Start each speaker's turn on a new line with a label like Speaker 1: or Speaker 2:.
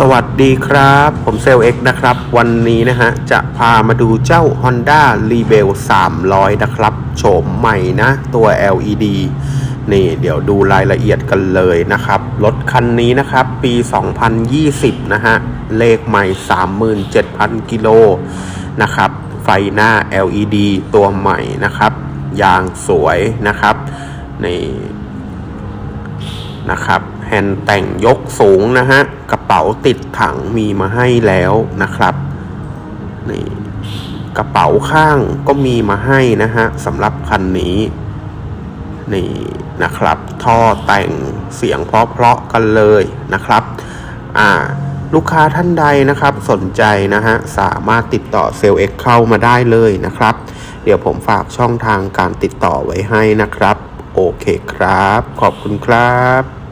Speaker 1: สวัสดีครับ ผมเซลเอ็กนะครับ วันนี้นะฮะ จะพามาดูเจ้า Honda Rebel 300 นะครับ โฉมใหม่นะ ตัว LED นี่เดี๋ยวดูรายละเอียดกันเลยนะครับ รถคันนี้นะครับ ปี 2020 นะฮะ เลขใหม่ 37,000 กิโลนะครับ ไฟหน้า LED ตัวใหม่นะครับ ยางสวยนะครับนี่นะครับแฮนด์แต่งยกสูงนะฮะกระ ป๋าติดถังมีมาให้แล้วนะครับนี่กระเป๋าข้างก็มีมาให้นะฮะสำหรับคันนี้นี่นะครับ ท่อแต่งเสียงเพราะๆกันเลยนะครับอ่าลูกค้าท่านใดนะครับ สนใจนะฮะสามารถติดต่อเซลล์เอ็กเข้ามาได้เลยนะครับ เดี๋ยวผมฝากช่องทางการติดต่อไว้ให้นะครับ โอเคครับ ขอบคุณครับ